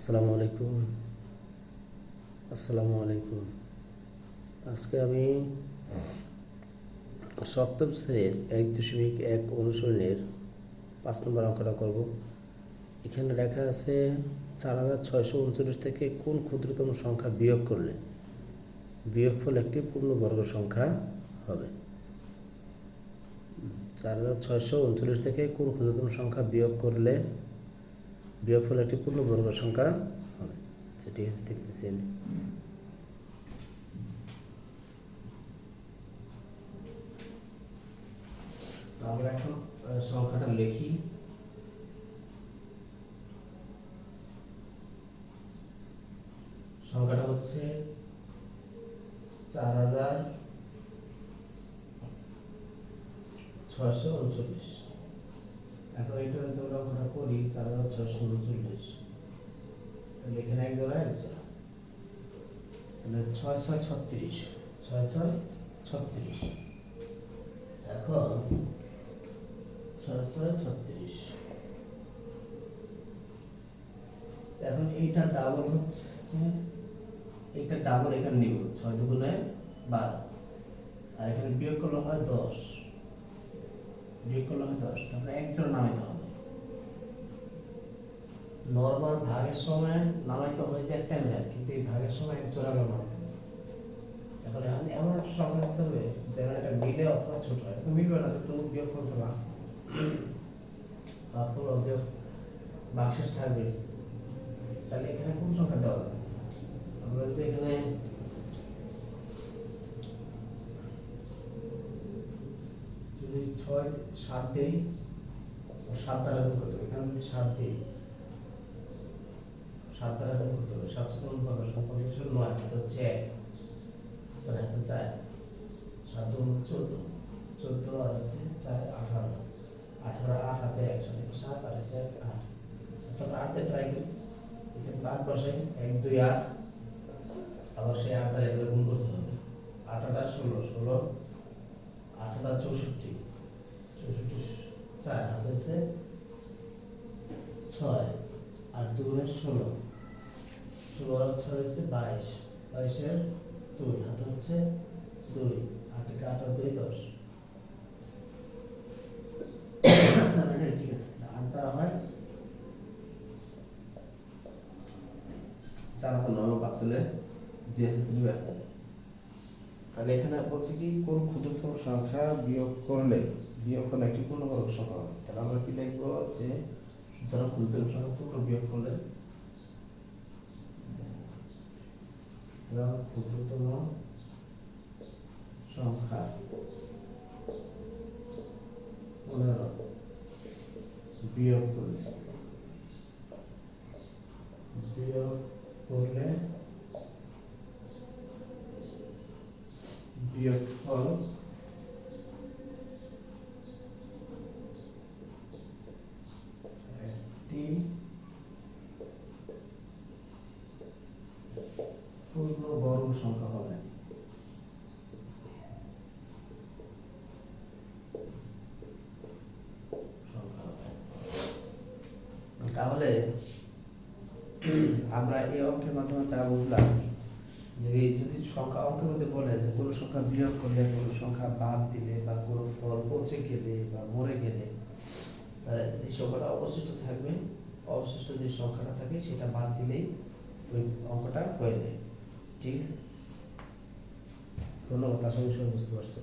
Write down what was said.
আসসালামু আলাইকুম। আসসালামু আলাইকুম। আজকে আমি সপ্তম শ্রেণির এক দশমিক এক অনুসরণের পাঁচ নম্বর অঙ্কটা করব। এখানে লেখা আছে, চার হাজার ছয়শো উনচল্লিশ থেকে কোন ক্ষুদ্রতম সংখ্যা বিয়োগ করলে বিয়োগফল একটি পূর্ণবর্গ সংখ্যা হবে? চার হাজার ছয়শো উনচল্লিশ থেকে কোন ক্ষুদ্রতম সংখ্যা বিয়োগ করলে বিয়োগফল একটি পূর্ণবর্গ সংখ্যা হবে। সেটি হচ্ছে দেখতেছি আমি আমরা এখন সংখ্যাটা লিখি। সংখ্যাটা হচ্ছে চার হাজার ছয়শো উনচল্লিশ। এখন এটা যদি আমরা অঙ্কটা করি চার হাজার ছয়শো উনচল্লিশ। তাহলে এখানে এক জোড়া এক জোড়া। তাহলে ছয় ছয় ছত্রিশ ছয় ছয় ছত্রিশ। এখন ছয় ছয় ছত্রিশ। এখন এইটা ডাবল হচ্ছে হ্যাঁ, এইটা ডাবল এখানে নিব ছয় দুগুণে বারো। আর এখানে বিয়োগ করলে হয় দশ। বিয়োগ করলে দশ তারপরে এক জোড়া নামাইতে হবে। নর্মাল ভাগের সময় নামাইতে হয় যে একটা মিনিট কিন্তু এই ভাগের সময় এক জোড়া নামাইতে হবে এখন এমন একটা সংখ্যা দিতে হবে যেন এটা মিলে অথবা ছোট হয়। মিলবে না তো বিয়োগ করতে না বা পুরো বিয়োগ বাক্সেস থাকবে। তাহলে এখানে কোন সংখ্যা দেওয়া হবে আমরা যদি এখানে যদি ছয়, সাত দেই সাত দ্বারা গুণ করতে হবে। এখানে যদি সাত দিই। সাত দ্বারা গুণ করতে হবে। সাত গুণ পাবে সম্পর্ক নয়, হাতে হচ্ছে এক। চার হাতে চার। সাত দুগুণ চোদ্দ। চোদ্দ আর আছে চার, আঠারো। আঠারো, আট, হাতে এক। সাথে সাত, আর আছে এক, আট। তারপর আটতে ট্রাই করি। এখানে আট বসাই। এক, দুই, আট। আবার সেই আট দ্বারা এগুলো গুণ করতে হবে। আট আটা ষোলো। ষোলো আট আটা চৌষট্টি। চার হাত হচ্ছে ছয় আর দুগুণে ষোলো ষোলো আর ছয় হচ্ছে বাইশ বাইশের দুই হাত হচ্ছে দুই আটে, আট আর দুই, দশ। ঠিক আছে আট দ্বারা হয় চার হাজার নয় পাঁচ হলে দুই হাজার এক তাহলে এখানে বলছে কি, কোন ক্ষুদ্রতম সংখ্যা বিয়োগ করলে বিয়োগ করলে একটি পূর্ণবর্গ সংখ্যা তাহলে আমরা কি লিখব যে সুতরাং ক্ষুদ্রতম সংখ্যা পূর্ণ বিয়োগ করলে ক্ষুদ্রতম সংখ্যা পনেরো বিয়োগ করলে বিয়োগ করলে বিয়োগফল একটি পূর্ণ বর্গ সংখ্যা হবে। তাহলে আমরা এই অঙ্কের মাধ্যমে যা বুঝলাম, যে যদি সংখ্যা অঙ্কের মধ্যে বলে যে কোনো সংখ্যা বিয়োগ করলে কোনো সংখ্যা বাদ দিলে বা কোনো ফল পচে গেলে বা মরে গেলে, তাহলে এই সংখ্যাটা অবশিষ্ট থাকবে। অবশিষ্ট যে সংখ্যাটা থাকে সেটা বাদ দিলেই ওই অঙ্কটা হয়ে যায়। ঠিক আছে? ধন্যবাদ আশা করি বুঝতে পারছ।